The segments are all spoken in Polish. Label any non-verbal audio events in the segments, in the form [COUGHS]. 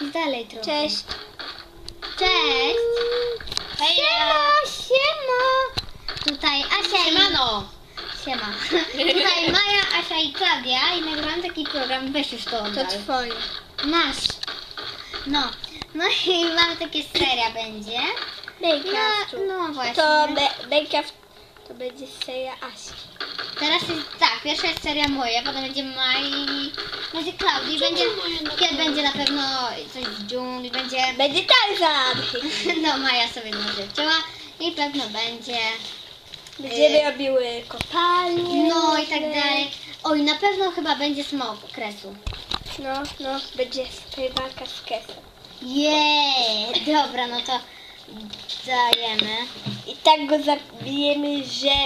Dalej trochę. Cześć. Cześć! Siema, siema! Tutaj Asia i... Siemano! Siema. [LAUGHS] Tutaj Maja, Asia i Klaudia i nagrywam taki program, weź już to To oddal. twoje. Nasz. No. No [LAUGHS] i mamy takie seria będzie. No, no właśnie. To be, to będzie seria Asi. Teraz jest tak, pierwsza jest seria moja, potem będzie Mai, będzie Klaudii, będzie, kiedy będzie na pewno coś z dżungli, będzie, Będzie Tarzan. [LAUGHS] no Maja sobie może wzięła i pewno będzie, Będziemy robiły kopalnie. no i tak dalej. Oj, na pewno chyba będzie smok kresu. No, no, będzie walka z kesem. Jej, dobra, no to dajemy. I tak go zabijemy, że,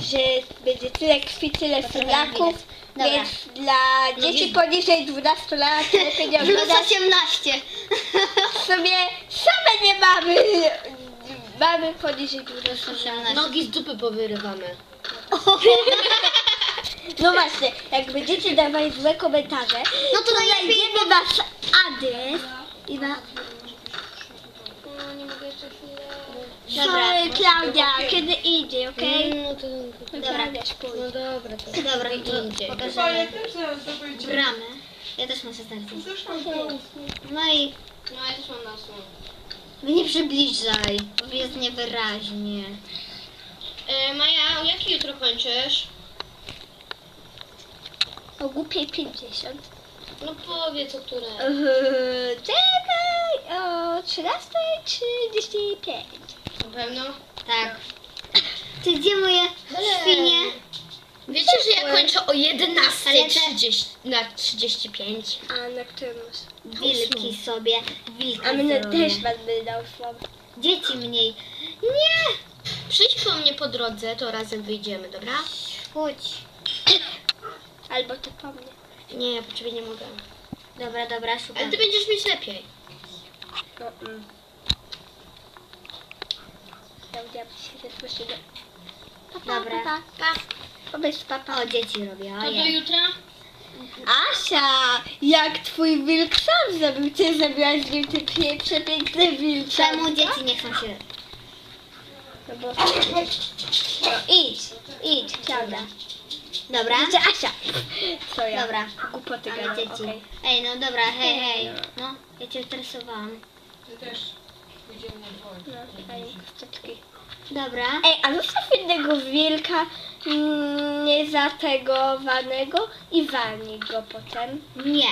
że będzie tyle krwi, tyle. Dobra. więc dla dzieci poniżej 12 lat [LAUGHS] lepiej nie Plus oglądać. 18. W sumie same nie mamy. Mamy poniżej 12 lat. 18. Nogi z dupy powyrywamy. [LAUGHS] No właśnie, jak będziecie dawać złe komentarze, No to najlepiej- znajdziemy wasz adres i wa... No nie mogę jeszcze chwilę. Dobra. Sorry, Klaudia, kiedy idzie, okej? No to... Dobra. Spójrz. No dobra, to... Dobra, to Idzie. pokażemy bramę. Ja też muszę znaleźć. No i No ja też mam nas. nie przybliżaj, bo jest niewyraźnie. E, Maja, jaki jutro kończysz? O głupiej 50. No powiedz o które. Yy, Czekaj, o 13.35. Na pewno? Tak. Ty gdzie moje świnie? Wiecie, że ja kończę o Ale 11.30 na 35? A na którym masz? Wilki sobie, wilki A mnie też mamy na ósmą. Dzieci mniej. Nie! Przyjdź po mnie po drodze, to razem wyjdziemy, dobra? Chodź. [COUGHS] Albo ty po mnie. Nie, ja po ciebie nie mogę. Dobra, dobra, Ale szukam. ty będziesz mieć lepiej. No, mm. Klaudia, się słyszy. Papa, Dobra. Papa. Pa. Powiedz papa. O, dzieci robię, To do ojej. jutra? Asia, jak twój wilk sam zrobił, ty zrobiłaś z nim te pie- przepiękne wilki. Czemu dzieci nie chcą się... No bo... No, idź, idź, Klaudia. Dobra? Znaczy Asia. Co ja? Dobra. Głupoty Ale gadam, dzieci. okej. Ej, no dobra, hej, hej. No, ja cię stresowałam. No. Dobra. Ej, a zostaw jednego wilka mm, niezategowanego i walnij go potem. Nie.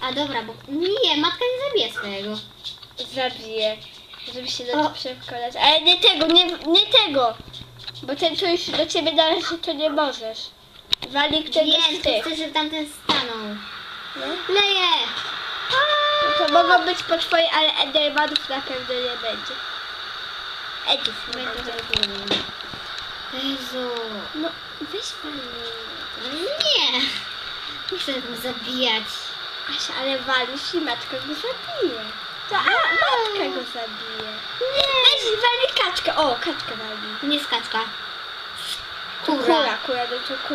A dobra, bo... Nie, matka nie zabije swojego. Zabiję, żeby się do O. przekonać. Ale nie tego, nie, nie tego! Bo ten, co już do ciebie należy, to nie możesz. Wali któregoś Wiem, z tych. chcę, żeby tamten stanął. No. Leję! No to mogą być po twojej, ale Endermanów na pewno nie będzie. Edith nie będzie. Jezu. No, weź walnij. Nie. Chcę go zabijać. Asia, ale walisz i matka go zabije. To a, matka go zabije. Nie. Weź walnij kaczkę. O, kaczkę walnij. To nie jest kaczka. Kura, Kura. kura, no to.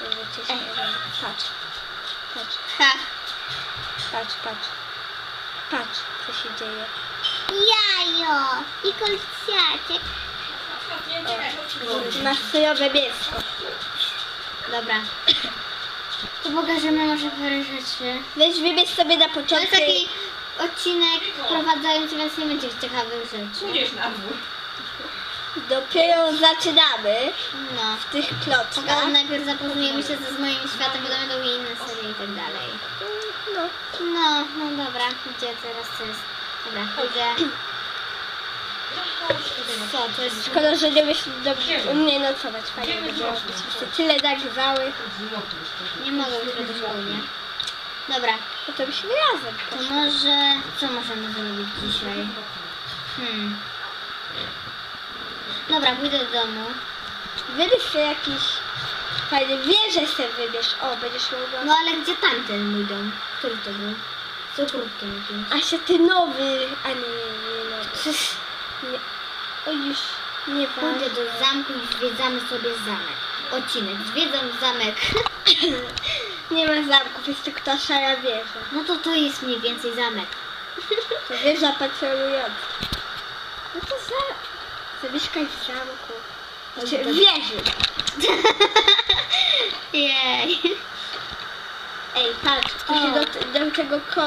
Zobaczcie się, patrz. Patrz, Ha. Patrz, patrz. Patrz, co się dzieje. Jajo. I kolciaczek. O, masz sojowe mięsko. Dobra. To pokażemy może parę rzeczy. Weź wybierz sobie na To jest początku. taki odcinek wprowadzający, więc nie będzie ciekawych rzeczy. Dopiero zaczynamy No. w tych klockach. Potem najpierw zapoznajemy się ze z moim światem, potem będą inne serie i tak dalej. No. No, dobra. Gdzie teraz co jest? Dobra, idę. Co, to jest... Szkoda, że nie myśli dobrze u mnie nocować. Fajnie by było, byśmy tyle nagrywały. Nie mogę jutro do szkoły, nie? Dobra, No to byśmy razem. to może... Co możemy zrobić dzisiaj? Hmm. Dobra, pójdę do domu. Wybierz sobie jakiś fajny wieżę sobie wybierz. O, będziesz mogła. No ale gdzie tamten mój dom? Który to był? Co krótko mi Asia, ty nowy. A nie, nie, nie nowy. Nie. O już nie Pójdę ważne. do zamku i zwiedzamy sobie zamek. Odcinek. Zwiedzam zamek. [LAUGHS] Nie ma zamków, jest tylko ta szara wieża. No to to jest mniej więcej zamek. To wieża patrolująca. No to za... Zamieszkaj w zamku. Znaczy, w wieży. [LAUGHS] Jej. Ej, patrz, tu się do, do czego ko,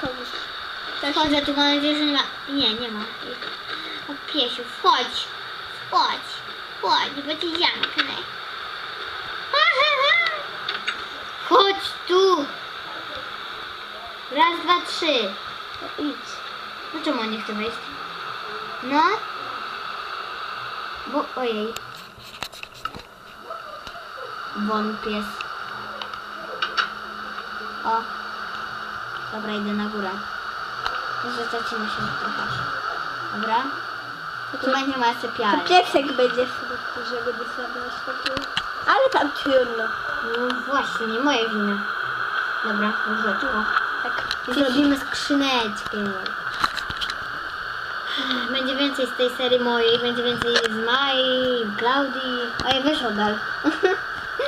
komuś... To się Chodzę tu, mam nadzieję, że nie ma... Nie, nie ma. O piesiu, wchodź. Wchodź. Wchodź, bo ci zamknę. [LAUGHS] Chodź tu. Raz, dwa, trzy. idź. No czemu on nie chce wejść? No. Bo, ojej. Won pies. O. Dobra, idę na górę. Może zacina się trochę. Dobra. Tu będzie moja To sypialnia. piesek będzie w środku, żeby nie sobie światło. Ale tam trudno. No właśnie, nie moje wina. Dobra, łóżeczko. Tak. I zrobimy skrzyneczkę. Będzie więcej z tej serii mojej, będzie więcej z Mai, Klaudii. Oj, weź oddal.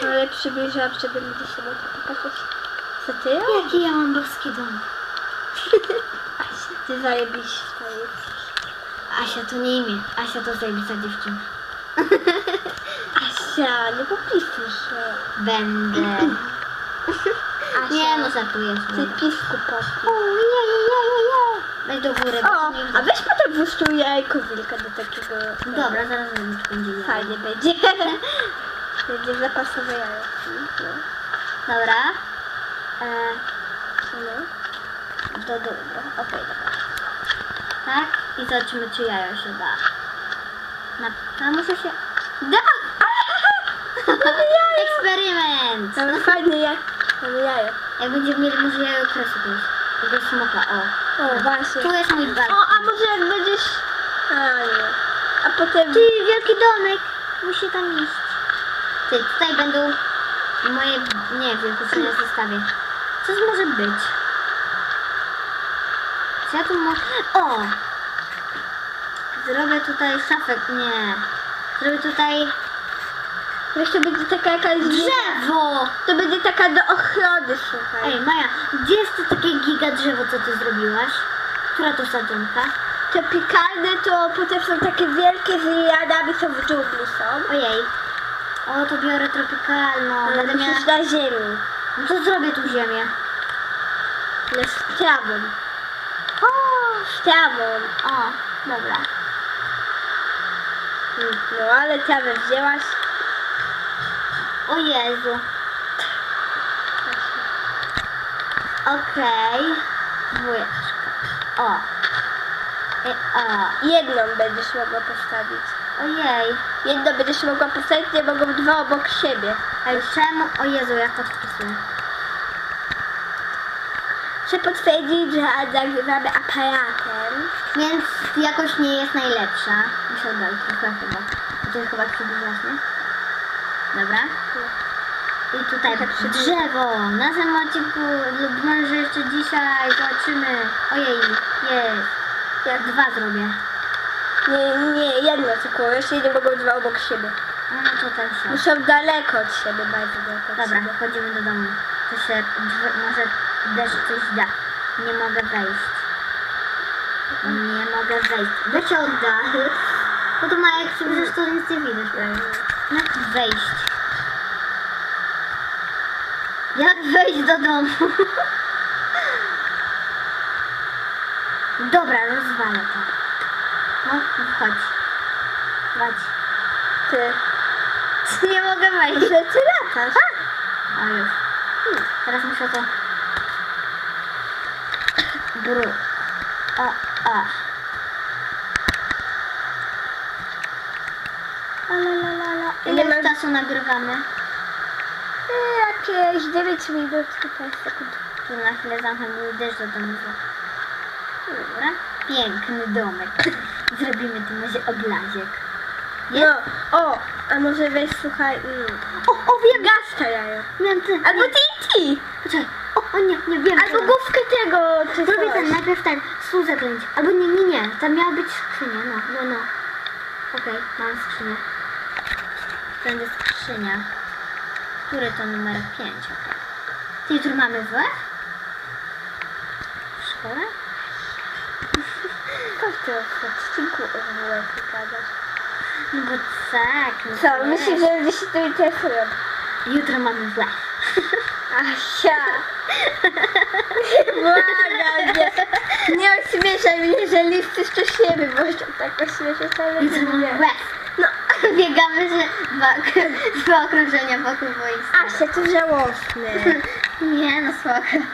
Ale przybliżyłam, żeby ludzie się mogli pokazać. Co ty? Jaki ja mam boski dom. Asia, ty zajebiście jest. Asia to nie imię. Asia to zajebista dziewczyna. [LAUGHS] Asia, nie popisuj się. Będę. Asia, Nie no, żartuję ty sobie. pisku popi. Weź do góry. bo O, to nie a weź potem włóżtuj jajko wilka do takiego... Dobra, zaraz czy będzie. Fajnie będzie. [LAUGHS] będzie zapasowe jajo. No. Dobra. E, No. do dołu. Okej, dobra. Tak? I zobaczymy, czy jajo się da. Na... A muszę się... Da! [LAUGHS] Eksperyment! Mamy fajne jajo. Mamy jajo. Jak będziemy mieli może jajo kresu kiedyś. Tego smoka, o. O, właśnie. Tu jest mój bal. O, a może jak będziesz... A, nie. A potem... Ty, wielki domek! Musi tam iść. Ty, tutaj będą moje... Nie wiem, co ja zostawię. Co to może być? Czy ja tu może... O! Zrobię tutaj szafek. Nie. Zrobię tutaj Wiesz, to będzie taka jakaś... drzewo! To będzie taka do ochrony, słuchaj. Ej, Maja, gdzie jest to takie giga drzewo, co ty zrobiłaś? Która to sadzonka? Te piekarne to potem są takie wielkie z jadami, co w dżungli są. Ojej. O, to biorę tropikalną. Ale Będę miała... musisz na ziemi. No to zrobię tu ziemię. No z trawą. O, Z trawą. o dobra. No ale trawę wzięłaś. O Jezu. Okej. Dwójeczka. O. I, o. Jedną będziesz mogła postawić. Ojej. Jedną będziesz mogła postawić, nie mogą dwa obok siebie. Ej, czemu? O Jezu, jak to wpisuję. Chcę potwierdzić, że nagrywamy aparatem. Więc jakoś nie jest najlepsza. Muszę oddać trochę chyba. To jest chyba przybliżasz, nie? Dobra. I tutaj Trochę przybliż- drzewo. Na następnym odcinku lub może jeszcze dzisiaj zobaczymy. Ojej, jest. Jak Dwa zrobię. Nie, nie, jedno tylko, jeszcze nie mogą dwa obok siebie. No to ten się. Muszą daleko od siebie, bardzo daleko od Dobra, siebie. wchodzimy do domu. To się, może deszcz coś da. Nie mogę wejść. Nie mogę wejść. Weź się odda. No to ma jak przecież to nic nie widać. Jak wejść? Jak wejść do domu? [LAUGHS] Dobra, rozwalę to. Wchodź. Chodź. Ty, [LAUGHS] Nie mogę wejść. że ty latasz. O już. Teraz muszę to... Bru. La, la. Ile masz- czasu nagrywamy? Jakieś 9 minut, 15 sekund. Tu na chwilę zamknę deszcz do domu. Dobra. Piękny domek. Zrobimy tu może oblazek. No, o, a może weź, słuchaj, mm, O, o, wiem! gasta jajo. Wiem, ty. Albo nie. TNT. Poczekaj. O, o nie, nie wiem. Albo co. główkę tego, czy Zrobię coś. ten, najpierw ten, stół zaklęć. Albo nie, nie, nie, tam miała być skrzynia, no, no, no. Okej, mam skrzynię. Będzie skrzynia. Który to numer 5, okej. Ty jutro mamy WF? W szkole? To w odcinku WF gadasz. No bo tak. No Co, myślisz, że ludzie się tu interesują? Jutro mamy WF. [LAUGHS] Asia! [LAUGHS] Błagam cię! Nie ośmieszaj mnie, że listy szczęśliwy, bo jeszcze tak ośmieszać, ale Jutro mamy. WF. No, [LAUGHS] biegamy się dwa, dwa okrążenia wokół boiska. Asia, to żałosne. Nie no, spoko.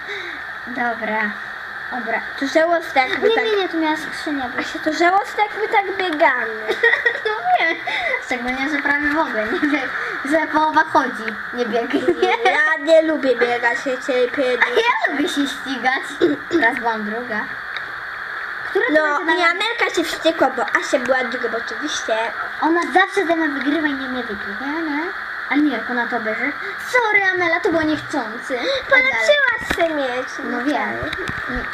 Dobra. Dobra. To żałosne, jakby Nie, tak... nie, nie, tu miała skrzynia być. Asia, to żałosne, jakby tak biegamy. [LAUGHS] No wiem. Szczególnie, że prawie w ogóle nie bieg, że połowa chodzi, nie biegnie. Ja nie lubię biegać, się cierpię. A ja lubię się ścigać. Raz byłam druga. Która No i Amelka się wściekła, bo Asia była druga, bo oczywiście. Ona zawsze ze mną wygrywa i nie mnie wygrywa, nie? A nie, jak ona to bierze. Sorry, Amela, to było niechcący. Polepszyłaś się mieć. No wiem. Nie,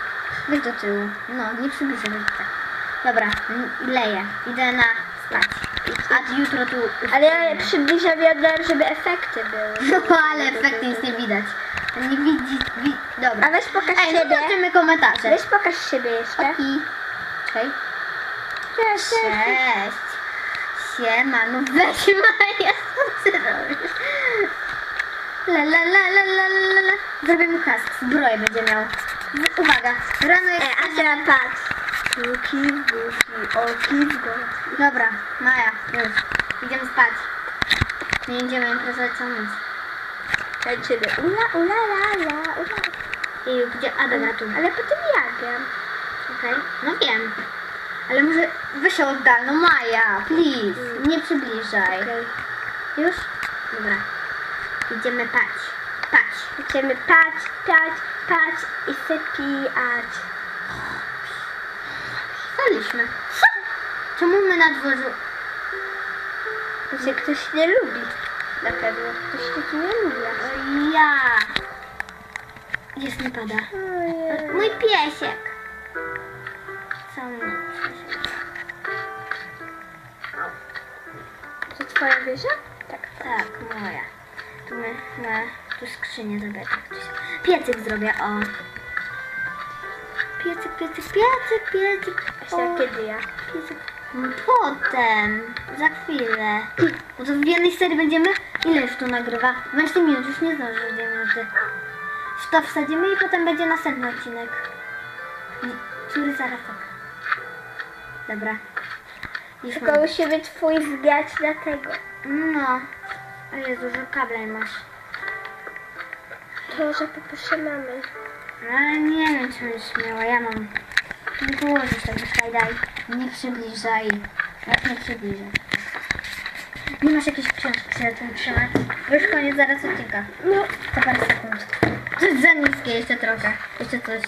Weź do tyłu. No, nie przybliżę weź tak. Dobra, n- leję. Idę na spać. A jutro tu... Ale ja przybliżam wiadomo, żeby efekty były. [LAUGHS] No, ale efekt nic nie widać. Nie widzi... Wi... Dobra. A weź pokaż Ej, no siebie. zobaczymy komentarze. Weź pokaż siebie jeszcze. I... Czekaj. Cześć. Cześć. Siema, no weź Maja, co ty robisz? La la la la la la la. Zrobię mu kask, zbroję będzie miał. Uwaga, rano jest... Ej, Asia, patrz. Buki, buki, oki górę. Dobra, Maja, już. Idziemy spać. Nie idziemy imprezę ciągnąć. Tańczymy. Ula, ula, la, la, ula. I gdzie Ada gra tu? Ale potem ja gram. Okej, no wiem. Ale może weź się oddal, no Maja, please, nie przybliżaj. Okej. Już? Dobra. Idziemy pać. Pać. Będziemy pać, pać, pać i sypiać. Staliśmy. Co? Czemu my na dworzu... Że ktoś nie lubi. Na pewno. Ktoś tak nie lubi. O ja. Jest mi pada. Mój piesiek. Mój To twoja wieża? Tak. Tak, moja. Tu my, my tu skrzynię zrobię. Tak. Piecyk zrobię, o. Piecyk, piecyk, piecyk, piecyk. Asia, o. kiedy ja? Piecyk. No Potem, za chwilę. Bo to w jednej serii będziemy. Ile już tu nagrywa? 20 minut, już nie zdążysz 2 minuty. W to wsadzimy i potem będzie następny odcinek. Który zaraz tak. Dobra. Już Tylko mam. musimy twój zgrać na tego. No. O Jezu, że kable masz. To, że poproszę mamy. Ale nie wiem, czy będziesz miała. Ja mam. Nie położysz tego, czekaj, daj. Nie przybliżaj. Jak nie przybliżaj. Nie masz jakiejś książki, które tu trzymać? Bo Już koniec zaraz odcinka. No, Za parę sekund. To jest za niskie, jeszcze trochę. Jeszcze coś.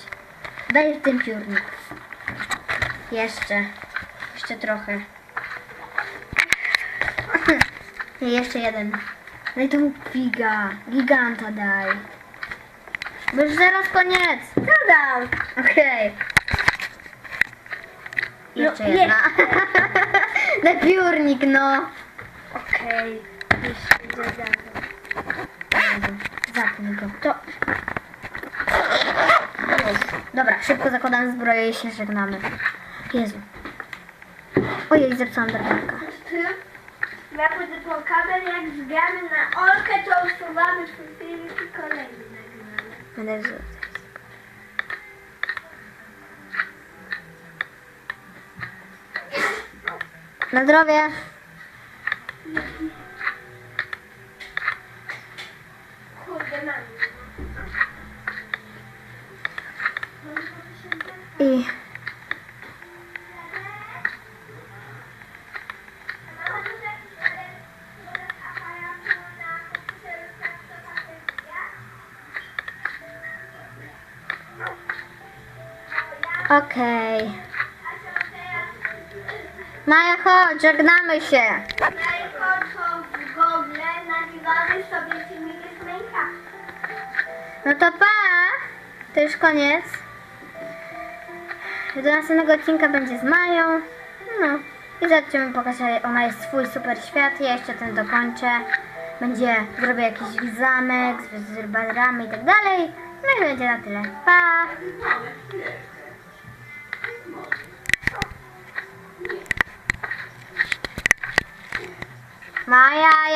Daj ten piórnik. Jeszcze. Jeszcze trochę. [LAUGHS] I jeszcze jeden. Daj tomu giga. Giganta daj. Bo już zaraz koniec. no dam. Okej. No, Jeszcze jedna. Daj [LAUGHS] piórnik, no. Okej. Dalej. Zapnij go. To Dobra, szybko zakładamy zbroję i się żegnamy. Jezu. Ojej, zepsułam drabinka. ja pójdę po kabel, jak zgramy na Olkę, to usuwamy filmik i kolejny nagramy. Będę wrzucać. Na zdrowie. Kurde, mam. I okej. Maja, chodź, żegnamy się. No to pa! To już koniec. Do następnego odcinka będzie z Mają. No i zobaczymy pokażę, ona jest swój super świat. Ja jeszcze ten dokończę. będzie, zrobię jakiś zamek z, z i tak dalej. No i będzie na tyle. Pa! Maja, ja